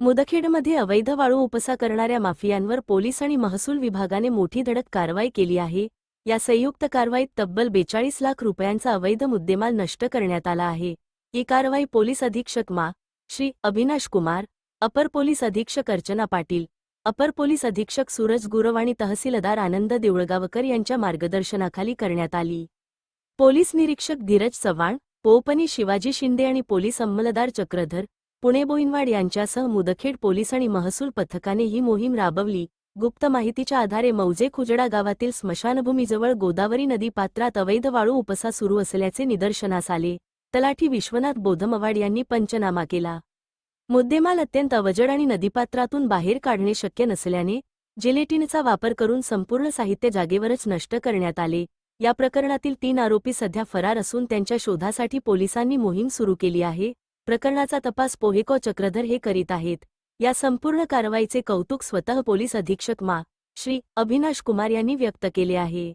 मुदखेडमध्ये अवैध वाळू उपसा करणाऱ्या माफियांवर पोलीस आणि महसूल विभागाने मोठी धडक कारवाई केली आहे. या संयुक्त कारवाईत तब्बल बेचाळीस लाख रुपयांचा अवैध मुद्देमाल नष्ट करण्यात आला आहे. ही कारवाई पोलीस अधीक्षक मा. श्री. अविनाश कुमार अपर पोलीस अधीक्षक अर्चना पाटील अपर पोलीस अधीक्षक सूरज गुरव आणि तहसीलदार आनंद देवळगावकर यांच्या मार्गदर्शनाखाली करण्यात आली. पोलीस निरीक्षक धीरज चव्हाण पोपनी शिवाजी शिंदे आणि पोलीस अंमलदार चक्रधर पुणे बोईनवाड यांच्यासह मुदखेड पोलीस आणि महसूल पथकाने ही मोहीम राबवली. गुप्त माहितीच्या आधारे मौजे खुजडा गावातील स्मशानभूमीजवळ गोदावरी नदी पात्रात अवैध वाळू उपसा सुरू असल्याचे निदर्शनास आले. तलाठी विश्वनाथ बोधमवाड यांनी पंचनामा केला. मुद्देमाल अत्यंत अवजड आणि नदीपात्रातून बाहेर काढणे शक्य नसल्याने जिलेटिनचा वापर करून संपूर्ण साहित्य जागेवरच नष्ट करण्यात आले. या प्रकरणातील तीन आरोपी सध्या फरार असून त्यांच्या शोधासाठी पोलिसांनी मोहीम सुरू केली आहे. प्रकरणाचा तपास पोहेको चक्रधर हे करीत आहेत. या संपूर्ण कारवाईचे कौतुक स्वतः पोलीस अधीक्षक मा. श्री अभिनाश कुमार यांनी व्यक्त केले आहे.